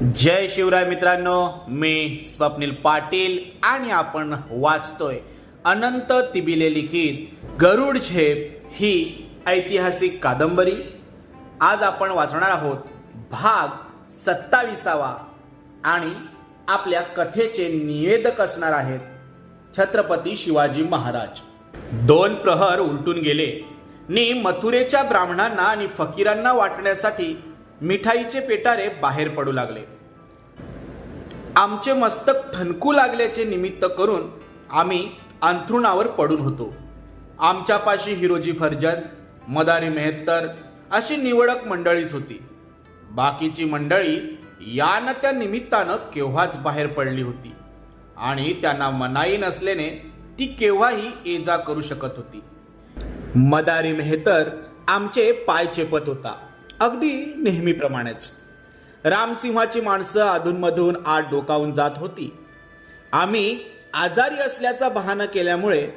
जय शिवराय मित्रांनो मी स्वप्नील पाटील आणि आपण वाचतोय अनंत तिबिले लिखित गरुड झेप ही ऐतिहासिक कादंबरी. आज आपण वाचणार आहोत भाग सत्ताविसावा आणि आपल्या कथेचे निवेदक असणार आहेत छत्रपती शिवाजी महाराज. दोन प्रहर उलटून गेले. नी मथुरेच्या ब्राह्मणांना आणि फकीरांना वाटण्यासाठी मिठाईचे पेटारे बाहेर पडू लागले. आमचे मस्तक ठणकू लागल्याचे निमित्त करून आम्ही अंथरुणावर पडून होतो. आमच्यापाशी हिरोजी फर्जन मदारी मेहत्तर अशी निवडक मंडळीच होती. बाकीची मंडळी या न त्या निमित्तानं केव्हाच बाहेर पडली होती आणि त्यांना मनाई नसल्याने ती केव्हाही ये जा करू शकत होती. मदारी मेहतर आमचे पाय चेपत होता. अगदी नेहमीप्रमाणेच. रामसिंहाची माणसं अधूनमधून आत डोकावून जात होती. आम्ही आजारी असल्याचा बहाणा केल्यामुळे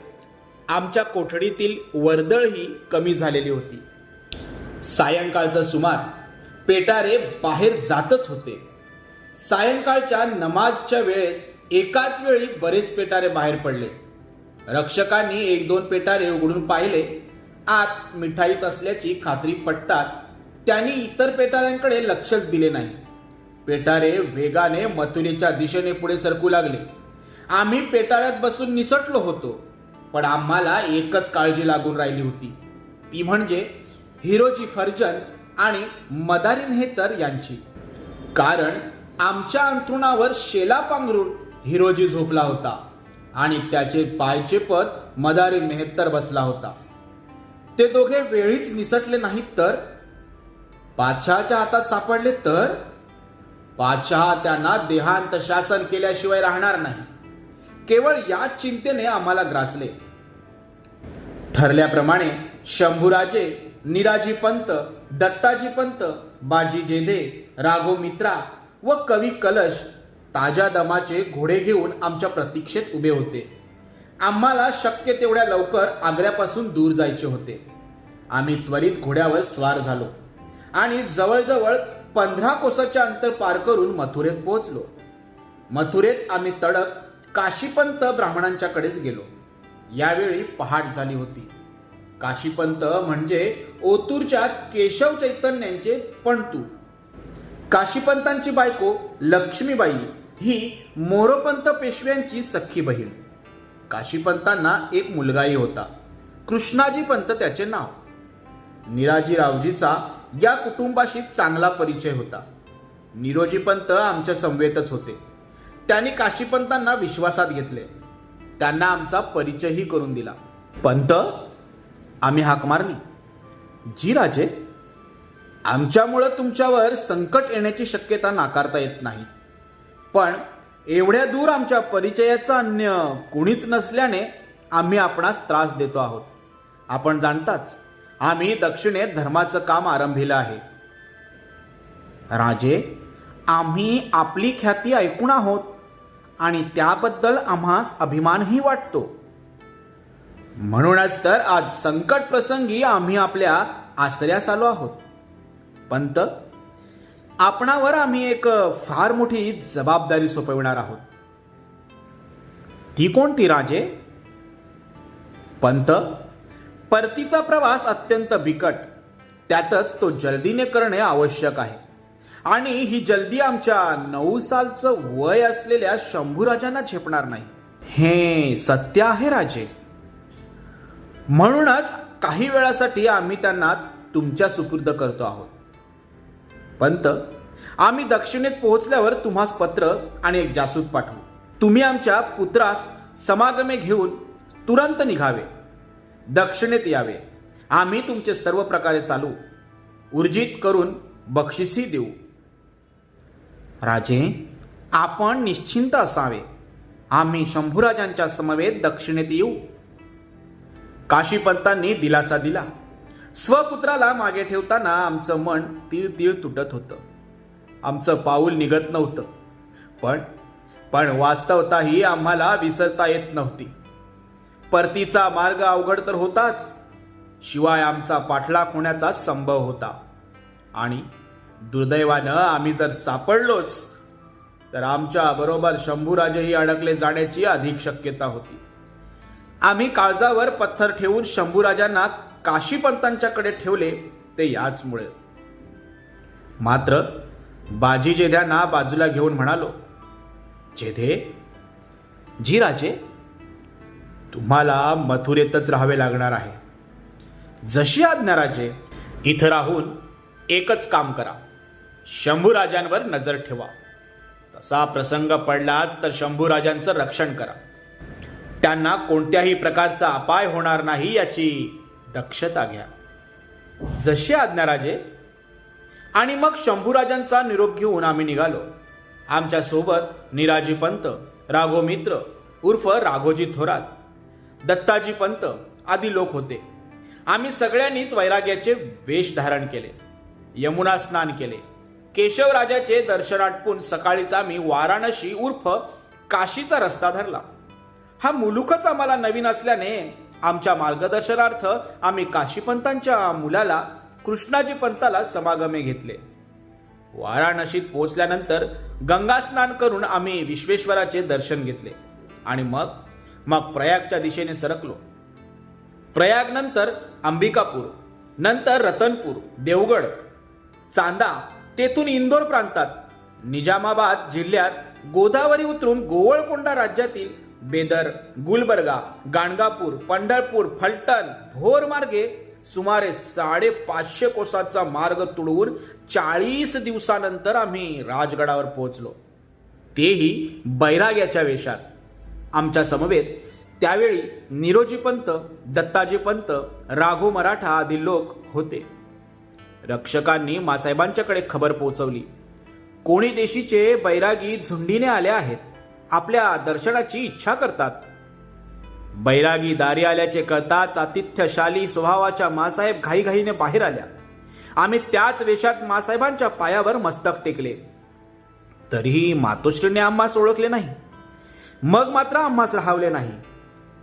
आमच्या कोठडीतील वर्दळही कमी झालेली होती. सायंकाळचा सुमार पेटारे बाहेर जातच होते. सायंकाळच्या नमाजच्या वेळेस एकाच वेळी बरेच पेटारे बाहेर पडले. रक्षकांनी एक दोन पेटारे उघडून पाहिले. आत मिठाईत असल्याची खात्री पटताच त्यांनी इतर पेटाऱ्यांकडे लक्षच दिले नाही. पेटारे वेगाने मथुरेच्या दिशेने पुढे सरकू लागले. आम्ही पेटाऱ्यात बसून निसटलो होतो पण आम्हाला एकच काळजी लागून राहिली होती. ती म्हणजे हिरोजी फर्जन आणि मदारी मेहतर यांची. कारण आमच्या अंथरुणावर शेला पांघरून हिरोजी झोपला होता आणि त्याचे पायचे पद मदारी मेहत्तर बसला होता. ते दोघे वेळीच निसटले नाहीत तर पातशहाच्या हातात सापडले तर? पातशहा त्यांना देहांत शासन केल्याशिवाय राहणार नाही. केवळ या चिंतेने आम्हाला ग्रासले. ठरल्याप्रमाणे शंभूराजे निराजी पंत दत्ताजी पंत बाजी जेधे राघो मित्रा व कवी कलश ताज्या दमाचे घोडे घेऊन आमच्या प्रतीक्षेत उभे होते. आम्हाला शक्य तेवढ्या लवकर आग्र्यापासून दूर जायचे होते. आम्ही त्वरित घोड्यावर स्वार झालो. आणि जवळजवळ पंधरा कोसाचे अंतर पार करून मथुरेत पोहोचलो. मथुरेत आम्ही तडक काशीपंत ब्राह्मणांच्याकडेच गेलो. यावेळी पहाट झाली होती. काशीपंत म्हणजे ओतूरच्या केशव चैतन्यांचे पणतू. काशीपंतांची बायको लक्ष्मीबाई ही मोरोपंत पेशव्यांची सख्खी बहीण. काशीपंतांना एक मुलगाही होता. कृष्णाजी पंत त्याचे नाव. निराजीरावजीचा या कुटुंबाशी चांगला परिचय होता. निरोजी पंत आमच्या समवेतच होते. त्यांनी काशीपंतांना विश्वासात घेतले. त्यांना आमचा परिचयही करून दिला. पंत आम्ही हाक मारली. जी राजे आमच्यामुळं तुमच्यावर संकट येण्याची शक्यता नाकारता येत नाही. पण एवढ्या दूर आमच्या परिचयाचा अन्य कुणीच नसल्याने आम्ही आपणास त्रास देतो आहोत. आपण जाणताच आम्ही दक्षिणेत धर्माचं काम आरंभिलं आहे. राजे आम्ही आपली ख्याती ऐकून आहोत आणि त्याबद्दल आम्हास अभिमानही वाटतो. म्हणूनच तर आज संकट प्रसंगी आम्ही आपल्या आसऱ्यास आलो आहोत. पंत आपणावर आम्ही एक फार मोठी जबाबदारी सोपविणार आहोत. ती कोणती राजे? पंत परतीचा प्रवास अत्यंत बिकट. त्यातच तो जल्दीने करणे आवश्यक आहे. आणि ही जल्दी आमच्या नऊ सालचं वय असलेल्या शंभूराजांना झेपणार नाही. हे सत्य आहे राजे. म्हणूनच काही वेळासाठी आम्ही त्यांना तुमच्या सुपूर्द करतो आहोत. पंत आम्ही दक्षिणेत पोहोचल्यावर तुम्हास पत्र आणि एक जासूस पाठवू. तुम्ही आमच्या पुत्रास समागमे घेऊन तुरंत निघावे. दक्षिणेत यावे. आम्ही तुमचे सर्व प्रकारे चालू. ऊर्जित करून बक्षिसी देऊ. राजे आपण निश्चिंत असावे. आम्ही शंभूराजांच्या समवेत दक्षिणेत येऊ. काशीपंतांनी दिलासा दिला. स्वपुत्राला मागे ठेवताना आमचं मन तीळ तीळ तुटत होतं. आमचं पाऊल निघत नव्हतं. पण पण वास्तवताही आम्हाला विसरता येत नव्हती. परतीचा मार्ग अवघड तर होताच. शिवाय आमचा पाठलाग होण्याचा संभव होता. आणि दुर्दैवानं आम्ही जर सापडलोच तर आमच्या बरोबर शंभूराजेही अडकले जाण्याची अधिक शक्यता होती. आम्ही काळजावर पत्थर ठेवून शंभूराजांना काशीपंतांच्याकडे ठेवले ते याचमुळे. मात्र बाजी जेध्यांना बाजूला घेऊन म्हणालो जेधे जी राजे तुम्हाला मथुरेतच राहावे लागणार आहे. जशी आज्ञा राजे इथं राहून एकच काम करा. शंभूराजांवर नजर ठेवा. तसा प्रसंग पडलाच तर शंभूराजांचं रक्षण करा. त्यांना कोणत्याही प्रकारचा अपाय होणार नाही याची दक्षता घ्या. जशी आज्ञा राजे आणि मग शंभूराजांचा निरोप घेऊन आम्ही निघालो. आमच्यासोबत निराजी पंत राघो मित्र उर्फ राघोजी थोरात दत्ताजी पंत आदी लोक होते. आम्ही सगळ्यांनीच वैराग्याचे वेश धारण केले. यमुना स्नान केले. केशवराजाचे दर्शन आटपून सकाळीच आम्ही वाराणसी उर्फ काशीचा रस्ता धरला. हा मुलुकच आम्हाला नवीन असल्याने आमच्या मार्गदर्शनार्थ आम्ही काशीपंतांच्या मुलाला कृष्णाजी पंताला समागमे घेतले. वाराणसीत पोहोचल्यानंतर गंगा स्नान करून आम्ही विश्वेश्वराचे दर्शन घेतले. आणि मग मग प्रयागच्या दिशेने सरकलो. प्रयाग नंतर अंबिकापूर नंतर रतनपूर देवगड चांदा तेथून इंदोर प्रांतात निजामाबाद जिल्ह्यात गोदावरी उतरून गोवळकोंडा राज्यातील बेदर गुलबर्गा गाणगापूर पंढरपूर फलटण भोर मार्गे सुमारे साडेपाचशे कोसाचा मार्ग तुडवून चाळीस दिवसानंतर आम्ही राजगडावर पोहोचलो. तेही बैराग्याच्या वेशात. आमच्या समवेत. त्यावेळी निरोजी पंत दत्ताजी पंत राघो मराठा आदी लोक होते. रक्षकांनी मासाहेबांच्याकडे खबर पोहोचवली. कोणी देशीचे बैरागी झुंडीने आले आहेत आपल्या दर्शनाची इच्छा करतात. बैरागी दारी आल्याचे कळताच आतिथ्यशाली स्वभावाच्या मासाहेब घाईघाईने बाहेर आल्या. आम्ही त्याच वेशात मासाहेबांच्या पायावर मस्तक टेकले. तरीही मातोश्रीने आम्हास ओळखले नाही. मग मात्र आम्हास राहावले नाही.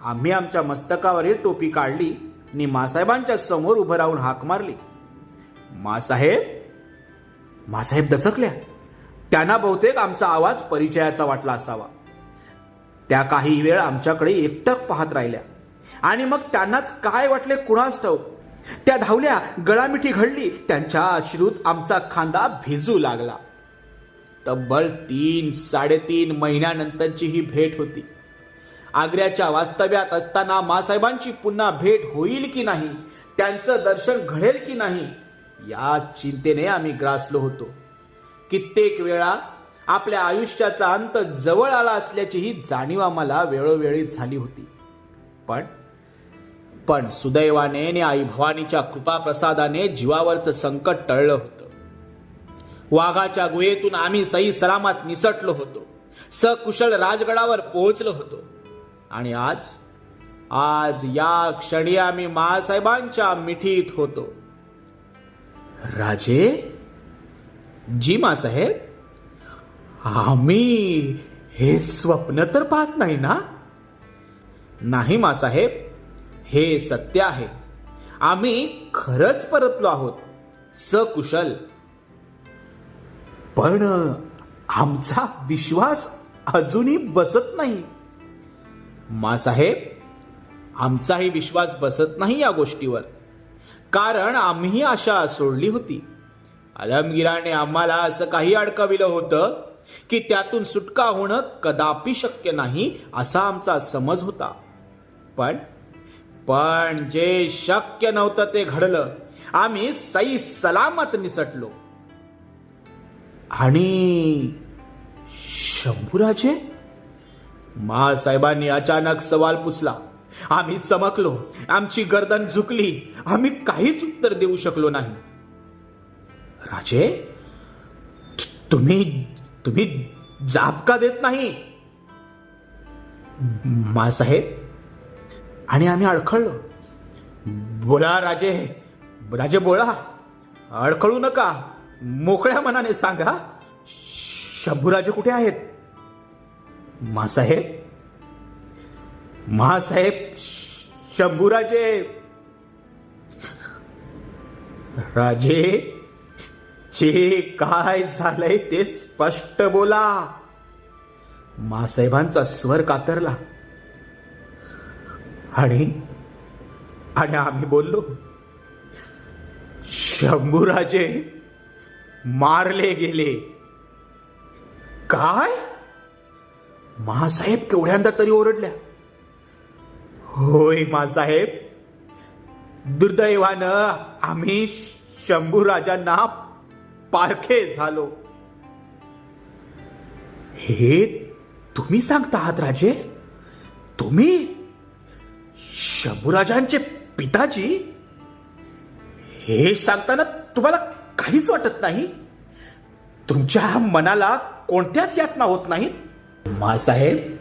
आम्ही आमच्या मस्तकावरील टोपी काढली आणि मासाहेबांच्या समोर उभं राहून हाक मारली. मासाहेब? मासाहेब दचकल्या. त्यांना बहुतेक आमचा आवाज परिचयाचा वाटला असावा. त्या काही वेळ आमच्याकडे एकटक पाहत राहिल्या. आणि मग त्यांनाच काय वाटले कुणास ठाऊक? त्या धावल्या गळामिठी घडली त्यांच्या अश्रूत आमचा खांदा भिजू लागला. तब्बल तीन साडेतीन महिन्यानंतरची ही भेट होती. आग्र्याच्या वास्तव्यात असताना मासाहेबांची पुन्हा भेट होईल की नाही त्यांचं दर्शन घडेल की नाही या चिंतेने आम्ही ग्रासलो होतो. कित्येक वेळा आपल्या आयुष्याचा अंत जवळ आला असल्याचीही जाणीव आम्हाला वेळोवेळी झाली होती. पण पण सुदैवाने आणि आई भवानीच्या कृपाप्रसादाने जीवावरचं संकट टळलं होतं. वाघाच्या गुहेतून आम्ही सई सलामत निसटलो होतो. सकुशल राजगडावर पोहोचलो होतो. आणि आज आज या क्षणी आम्ही मासाहेबांच्या मिठीत होतो. राजे? जी मासाहेब आम्ही हे स्वप्न तर पाहत नाही ना? नाही मासाहेब हे सत्य आहे. आम्ही खरंच परतलो आहोत. सकुशल पण आमचा विश्वास अजूनही बसत नाही. मासाहेब आमचाही विश्वास बसत नाही या गोष्टीवर. कारण आम्ही आशा सोडली होती. आलमगिराने आम्हाला असं काही अडकविलं होतं की त्यातून सुटका होणं कदापि शक्य नाही असा आमचा समज होता. पण पण जे शक्य नव्हतं ते घडलं. आम्ही सई सलामत निसटलो. आणि शंभूराजे? मासाहेबांनी अचानक सवाल पुसला. आम्ही चमकलो. आमची गर्दन झुकली. आम्ही काहीच उत्तर देऊ शकलो नाही. राजे तुम्ही तुम्ही जाब का देत नाही. मासाहेब आणि आम्ही अडखळलो. बोला राजे. राजे बोला. अडखळू नका. मोकळ्या मनाने सांगा शंभूराजे कुठे आहेत? मासाहेब? महासाहेब श- शंभूराजे? राजे जे काय झालंय ते स्पष्ट बोला. मासाहेबांचा स्वर कातरला. आणि आणि आम्ही बोललो शंभूराजे मारले गेले. काय? मासाहेब केवढ्यांदा तरी ओरडल्या. होय मासाहेब दुर्दैवानं आम्ही शंभू राजांना पारखे झालो. हे तुम्ही सांगता आहात राजे? तुम्ही शंभूराजांचे पिताजी? हे सांगताना तुम्हाला काहीच वाटत नाही. तुमच्या मनाला कोणत्याच यातना होत नाहीत. मासाहेब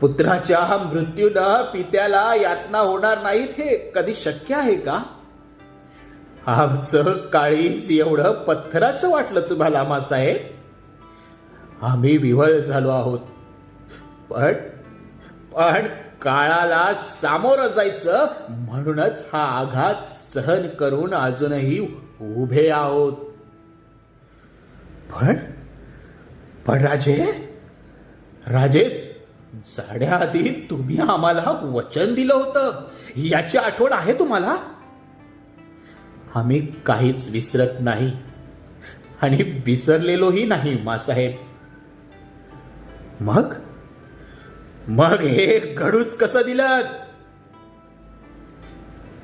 पुत्राच्या मृत्यूनं पित्याला यातना होणार नाहीत हे कधी शक्य आहे का? आमचं काळीच एवढं पत्थराचं वाटलं तुम्हाला मासाहेब आम्ही विवळ झालो आहोत. पण पण काळाला सामोरं जायचं म्हणूनच हा आघात सहन करून अजूनही उभे आहोत. पण पण राजे राजे जाण्याआधी तुम्ही आम्हाला वचन दिलं होतं. याची आठवण आहे तुम्हाला? आम्ही काहीच विसरत नाही आणि विसरलेलोही नाही मासाहेब. मग? मग हे घडूच कसं दिलं?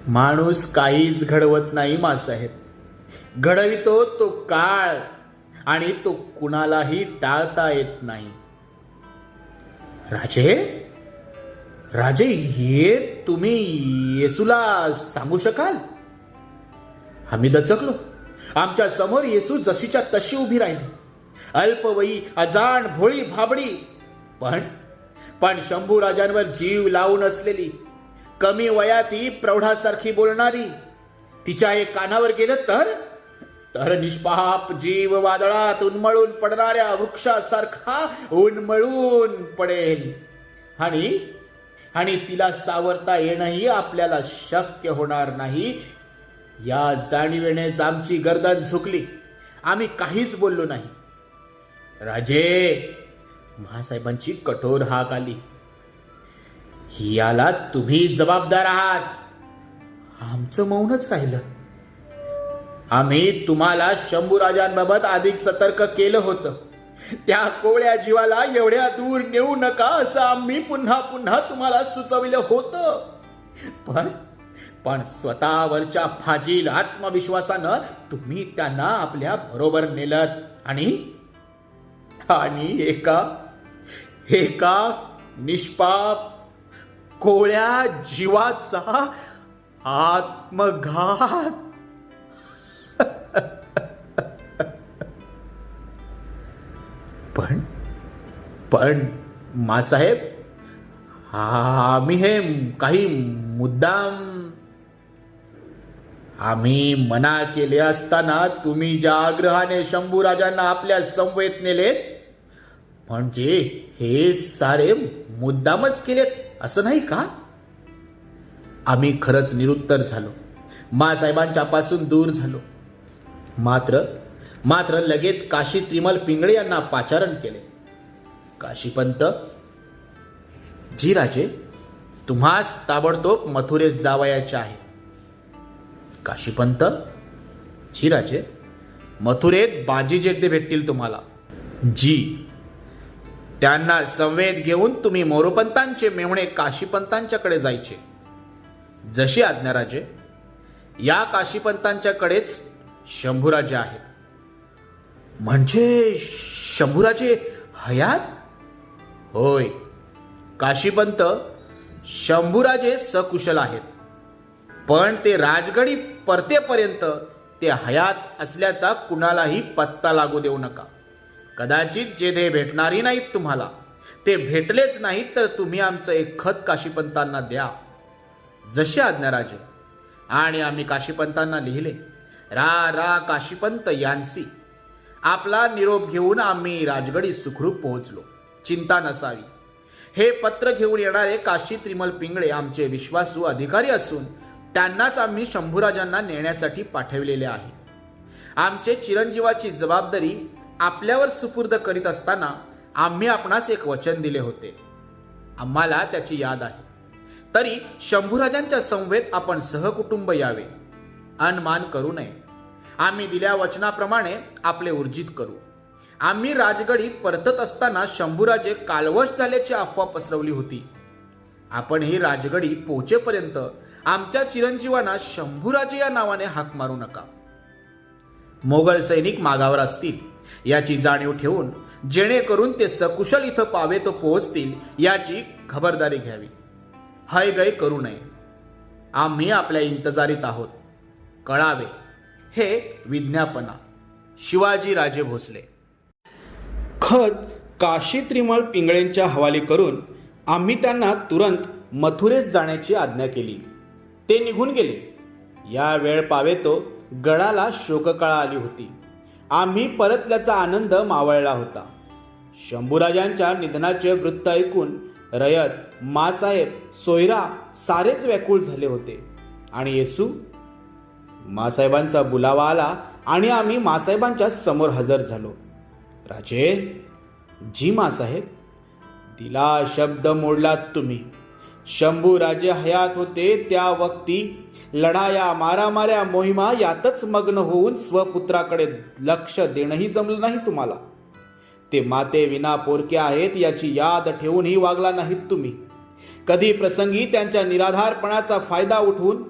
माणूस काहीच घडवत नाही मासाहेब. घडवितो तो काळ आणि तो कुणालाही टाळता येत नाही. राजे राजे हे तुम्ही येसूला सांगू शकाल? आम्ही दचकलो. आमच्यासमोर येसू जशीच्या तशी उभी राहिली. अल्पवयी अजाण भोळी भाबडी. पण पण शंभू राजांवर जीव लावून असलेली कमी वयाती प्रौढासारखी बोलणारी तिच्या एक कानावर गेलं तर? तर निष्पाप जीव वादळात उन्मळून पडणाऱ्या वृक्षासारखा उन्मळून पडेल. आणि आणि तिला सावरता येणंही आपल्याला शक्य होणार नाही. या जाणीवेनेच आमची गर्दन झुकली आम्ही काहीच बोललो नाही. राजे महासाहेबांची कठोर हाक आली. याला तुम्ही जबाबदार आहात. आमचं मौनच राहिलं. आम्ही तुम्हाला शंभूराजांबाबत अधिक सतर्क केलं होतं. त्या कोवळ्या जीवाला एवढ्या दूर नेऊ नका असं आम्ही पुन्हा पुन्हा तुम्हाला सुचविलं होतं. पण पण स्वतःवरच्या फाजील आत्मविश्वासानं तुम्ही त्यांना आपल्या बरोबर नेलत आणि आणि एका एका निष्पाप कोळ्या जीवाचा आत्मघात पण मासाहेब आम्ही हे काही मुद्दाम आम्ही मना केले असताना तुम्ही ज्या आग्रहाने शंभूराजांना आपल्या संवेत नेले म्हणजे हे सारे मुद्दामच केलेत असं नाही का? आम्ही खरंच निरुत्तर झालो. मासाहेबांच्या पासून दूर झालो. मात्र मात्र लगेच काशी त्रिमल पिंगळे यांना पाचारण केले. काशीपंत जी राजे तुम्हास ताबडतोब मथुरेस जावयाचे आहे. काशीपंत जी राजे मथुरेत बाजी जेड्डे भेटतील तुम्हाला. जी त्यांना संवेद घेऊन तुम्ही मोरोपंतांचे मेवणे काशीपंतांच्याकडे जायचे. जशी आज्ञा राजे या काशीपंतांच्याकडेच शंभूराजे आहेत म्हणजे शंभूराजे हयात? होय. काशीपंत शंभूराजे सकुशल आहेत. पण ते राजगडी परतेपर्यंत ते हयात असल्याचा कुणालाही पत्ता लागू देऊ नका. कदाचित जेधे भेटणारी नाहीत तुम्हाला. ते भेटलेच नाहीत तर तुम्ही आमचं एक खत काशीपंतांना द्या. जसे आज्ञा राजे. आणि आम्ही काशीपंतांना लिहिले. रा रा काशीपंत यांसी. आपला निरोप घेऊन आम्ही राजगडी सुखरूप पोहोचलो. चिंता नसावी. हे पत्र घेऊन येणारे काशी त्रिमल पिंगळे आमचे विश्वासू अधिकारी असून त्यांनाच आम्ही शंभूराजांना नेण्यासाठी पाठविलेले आहे. आमचे चिरंजीवाची जबाबदारी आपल्यावर सुपूर्द करीत असताना आम्ही आपणास एक वचन दिले होते. आम्हाला त्याची याद आहे. तरी शंभूराजांच्या संवेद आपण सहकुटुंब यावे. अनमान करू नये. आम्ही दिल्या वचनाप्रमाणे आपले ऊर्जित करू. आम्ही राजगडीत परतत असताना शंभूराजे कालवश झाल्याची अफवा पसरवली होती. आपण ही राजगडी पोहोचेपर्यंत आमच्या चिरंजीवांना शंभूराजे या नावाने हाक मारू नका. मोगल सैनिक मागावर असतील याची जाणीव ठेवून जेणेकरून ते सकुशल इथं पावे तो पोहोचतील याची खबरदारी घ्यावी. हय गय करू नये. आम्ही आपल्या इंतजारीत आहोत. कळावे. हे विज्ञापना. शिवाजी राजे भोसले. खत काशी त्रिमळ पिंगळेंच्या हवाली करून आम्ही त्यांना तुरंत मथुरेस जाण्याची आज्ञा केली. ते निघून गेले. या वेळ पावेतो गडाला शोककळा आली होती. आम्ही परतल्याचा आनंद मावळला होता. शंभूराजांच्या निधनाचे वृत्त ऐकून रयत मासाहेब सोयरा सारेच व्याकुळ झाले होते. आणि येसू? मासाहेबांचा बुलावा आला आणि आम्ही मासाहेबांच्या समोर हजर झालो. राजे जी मासाहेब दिला शब्द मोडलात तुम्ही. शंभू राजे हयात होते त्या वक्ती. लढाया मारामाऱ्या मोहिमा यातच मग्न होऊन स्वपुत्राकडे लक्ष देणंही जमलं नाही तुम्हाला. ते माते विना पोरके आहेत याची याद ठेवूनही वागला नाहीत तुम्ही. कधी प्रसंगी त्यांच्या निराधारपणाचा फायदा उठवून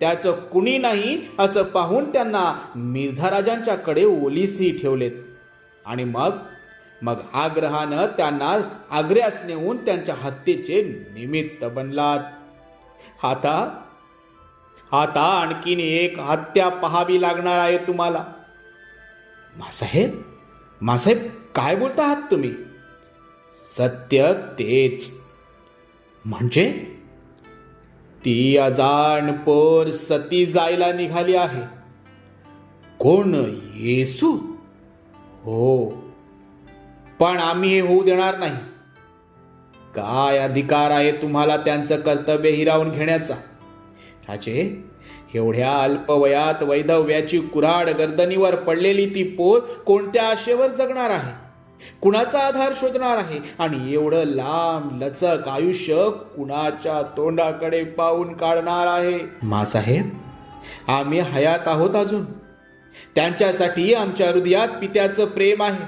त्याचं कुणी नाही असं पाहून त्यांना मिर्झा राजांच्याकडे ओलीसही ठेवलेत. आणि मग मग आग्रहानं त्यांना आग्र्यास नेऊन त्यांच्या हत्येचे निमित्त बनलात. आता आता आणखीन एक हत्या पहावी लागणार आहे तुम्हाला. मासाहेब मासाहेब काय बोलता आहात तुम्ही? सत्य तेच. म्हणजे ती अजाण पोर सती जायला निघाली आहे. कोण? येसू? हो. पण आम्ही हे होऊ देणार नाही. काय अधिकार आहे तुम्हाला त्यांचं कर्तव्य हिरावून घेण्याचा? राजे एवढ्या अल्पवयात वैधव्याची कुऱ्हाड गर्दनीवर पडलेली ती पोर कोणत्या आशेवर जगणार आहे? कुणाचा आधार शोधणार आहे? आणि एवढं लांब लचक आयुष्य कुणाच्या तोंडाकडे पाहून काढणार आहे? मासाहेब आम्ही हयात आहोत अजून. त्यांच्यासाठी आमच्या हृदयात पित्याचं प्रेम आहे.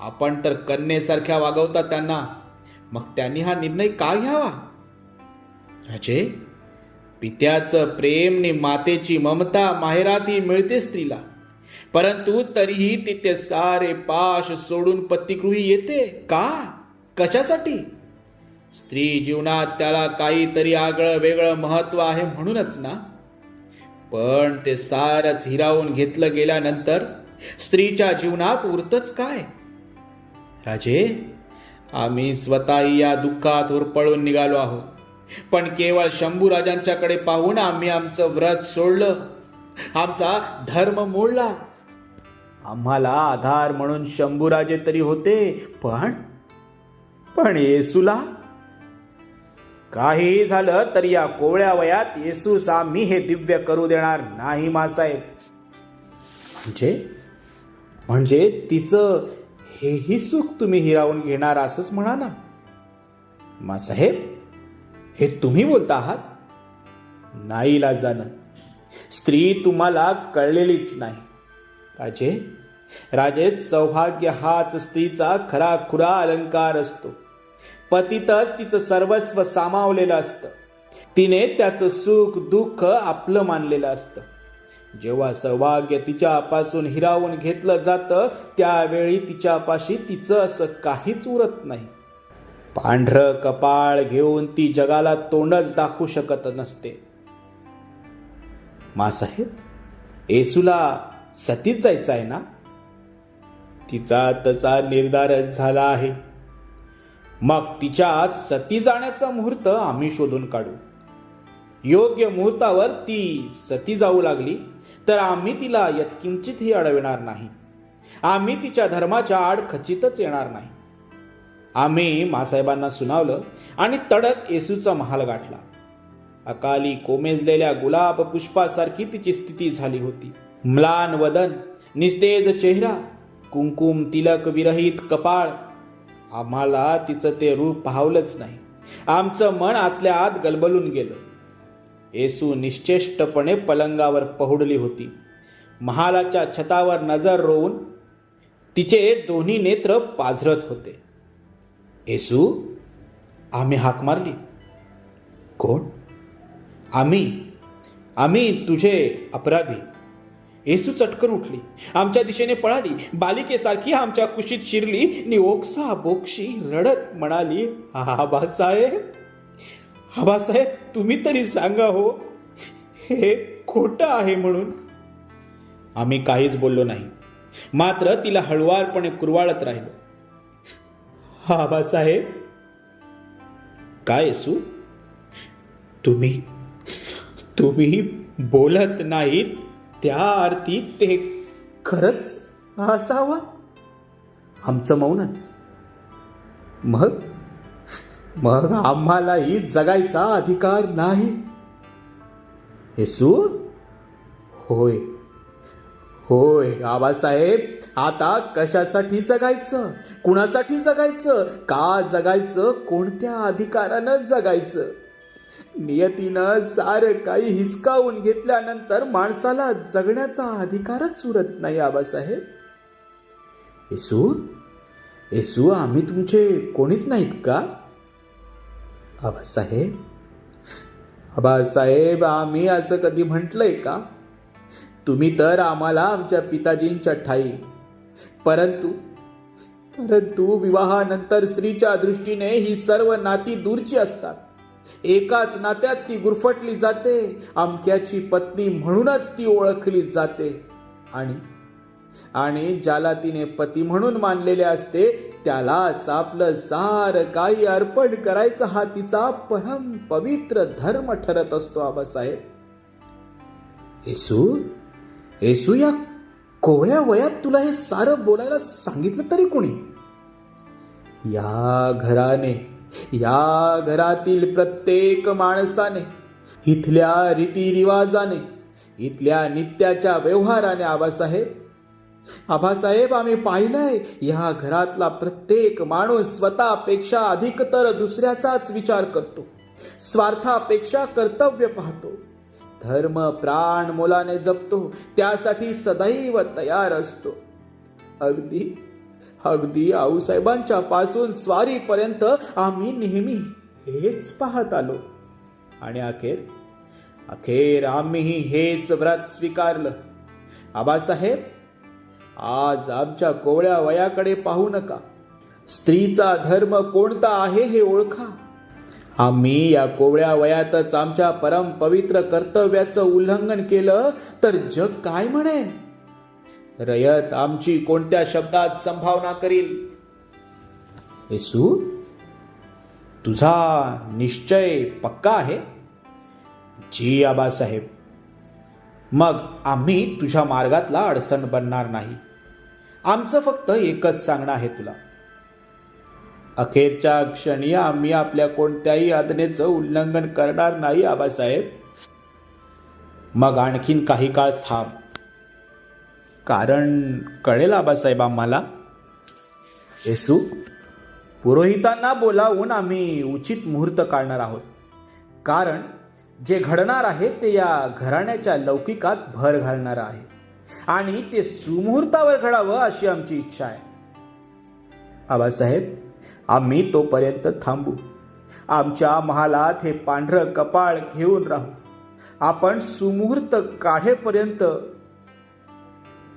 आपण तर कन्येसारख्या वागवता त्यांना. मग त्यांनी हा निर्णय का घ्यावा? राजे पित्याचं प्रेम नि मातेची ममता माहेरातही मिळते स्त्रीला. परंतु तरीही तिथे सारे पाश सोडून पतिगृही येते का? कशासाठी? स्त्री जीवनात त्याला काहीतरी आगळं वेगळं महत्त्व आहे म्हणूनच ना? पण ते सारच हिरावून घेतलं गेल्यानंतर स्त्रीच्या जीवनात उरतच काय? राजे आम्ही स्वतःही या दुःखात होरपळून निघालो आहोत. पण केवळ शंभू राजांच्याकडे पाहून आम्ही आमचं व्रत सोडलं. आमचा धर्म मोडला. आम्हाला आधार म्हणून शंभूराजे तरी होते पण पण येसूला काही झालं तरी या कोवळ्या वयात येसूस आम्ही हे दिव्य करू देणार नाही मासाहेब. म्हणजे? म्हणजे तिचं हेही सुख तुम्ही हिरावून घेणार असंच म्हणा ना. मासाहेब हे तुम्ही बोलता आहात? नाही जाणं. स्त्री तुम्हाला कळलेलीच नाही. राजे? राजे सौभाग्य हाच स्त्रीचा खरा खुरा अलंकार असतो. पतीतच तिचं सर्वस्व सामावलेलं असतं. तिने त्याचं सुख दुःख आपलं मानलेलं असतं. जेव्हा सौभाग्य तिच्यापासून हिरावून घेतलं जातं त्यावेळी तिच्यापाशी तिचं असं काहीच उरत नाही. पांढरं कपाळ घेऊन ती जगाला तोंडच दाखवू शकत नसते. मासाहेब येसूला सतीच जायचं आहे ना? तिचा तसा निर्धारच झाला आहे. मग तिच्या सती जाण्याचा मुहूर्त आम्ही शोधून काढू. योग्य मुहूर्तावर ती सती जाऊ लागली तर आम्ही तिला यत्किंचितही अडविणार नाही. आम्ही तिच्या धर्माच्या आड खचितच येणार नाही. आम्ही मासाहेबांना सुनावलं आणि तडक येसूचा महाल गाठला. अकाली कोमेजलेल्या गुलाब पुष्पासारखी तिची स्थिती झाली होती. म्लान वदन निस्तेज चेहरा कुंकुम तिलक विरहित कपाळ आम्हाला तिचं ते रूप पाहवलंच नाही. आमचं मन आतल्या आत गलबलून गेलं. येसू निश्चेष्टपणे पलंगावर पहुडली होती. महालाच्या छतावर नजर रोवून तिचे दोन्ही नेत्र पाझरत होते. येसू आम्ही हाक मारली. कोण? आम्ही. आम्ही तुझे अपराधी. येसू चटकन उठली. आमच्या दिशेने पळाली. बालिकेसारखी आमच्या कुशीत शिरली. नि ओक्सा बोक्षी रडत म्हणाली आबासाहेब आबासाहेब तुम्ही तरी सांगा हो. हे खोटं आहे म्हणून. आम्ही काहीच बोललो नाही. मात्र तिला हळुवारपणे कुरवाळत राहिलो. आबासाहेब काय येसू? तुम्ही तुम्ही बोलत नाहीत. त्या आरतीत ते खरंच असावं आमचं मौनच. मग? मग आम्हालाही जगायचा अधिकार नाही. येसू? होय. होय आबासाहेब आता कशासाठी जगायचं? कुणासाठी जगायचं? का जगायचं? कोणत्या अधिकारानं जगायचं? नियतीनं सारं काही हिसकावून घेतल्यानंतर माणसाला जगण्याचा अधिकारच उरत नाही आबासाहेब. येसू येसू आम्ही तुमचे कोणीच नाहीत का? आबासाहेब आबासाहेब आम्ही असं कधी म्हटलंय का? तुम्ही तर आम्हाला आमच्या पिताजींच्या ठाई. परंतु परंतु विवाहानंतर स्त्रीच्या दृष्टीने ही सर्व नाती दूरची असतात. एकाच नात्यात ती गुरफटली जाते. अमक्याची पत्नी म्हणूनच ती ओळखली जाते. आणि आणि ज्याला तिने पती म्हणून मानलेले असते त्यालाच आपलं सार काही अर्पण करायचा हा तिचा परम पवित्र धर्म ठरत असतो आबासाहेब. येसू येसू या कोवळ्या वयात तुला हे सारं बोलायला सांगितलं तरी कोणी? या घराने या घरातील प्रत्येक माणसाने इथल्या रीतिरिवाजाने इथल्या नित्याच्या व्यवहाराने आबासाहेब आबासाहेब आम्ही पाहिलंय या घरातला प्रत्येक माणूस स्वतःपेक्षा अधिकतर दुसऱ्याचाच विचार करतो स्वार्थापेक्षा कर्तव्य पाहतो धर्म प्राण मोलाने जपतो त्यासाठी सदैव तयार असतो. अगदी अगदी आऊसाहेबांच्या पासून स्वारीपर्यंत आम्ही नेहमी हेच पाहत आलो. आणि अखेर अखेर आम्हीही हेच व्रत स्वीकारलं. आबासाहेब आज आमच्या कोवळ्या वयाकडे पाहू नका. स्त्रीचा धर्म कोणता आहे हे ओळखा. आम्ही या कोवळ्या वयातच आमच्या परम पवित्र कर्तव्याचं उल्लंघन केलं तर जग काय म्हणेल? रयत आमची कोणत्या शब्दात संभावना करील? येसू तुझा निश्चय पक्का आहे? जी आबासाहेब मग आम्ही तुझ्या मार्गातला अडचण बनणार नाही. आमचं फक्त एकच सांगणं आहे तुला. अखेरच्या क्षणी आम्ही आपल्या कोणत्याही आज्ञेचं उल्लंघन करणार नाही आबासाहेब. मग आणखीन काही काळ थांब. कारण कळेल आबासाहेब आम्हाला. येसू पुरोहितांना बोलावून आम्ही उचित मुहूर्त काढणार आहोत. कारण जे घडणार आहे ते या घराण्याच्या लौकिकात भर घालणार आहे. आणि ते सुमुहूर्तावर घडावं अशी आमची इच्छा आहे. आबासाहेब आम्ही तोपर्यंत थांबू. आमच्या महालात हे पांढरं कपाळ घेऊन राहू. आपण सुमुहूर्त काढेपर्यंत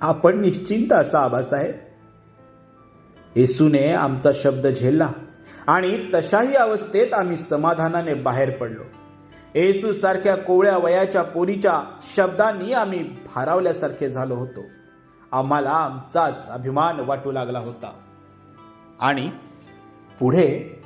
आपण निश्चिंत असा आबासाहेब. येसूने आमचा शब्द झेलला आणि तशाही अवस्थेत आम्ही समाधानाने बाहेर पडलो. येसू सारख्या कोवळ्या वयाच्या पोरीच्या शब्दांनी आम्ही भारावल्यासारखे झालो होतो. आम्हाला आमचाच अभिमान वाटू लागला होता. आणि पुढे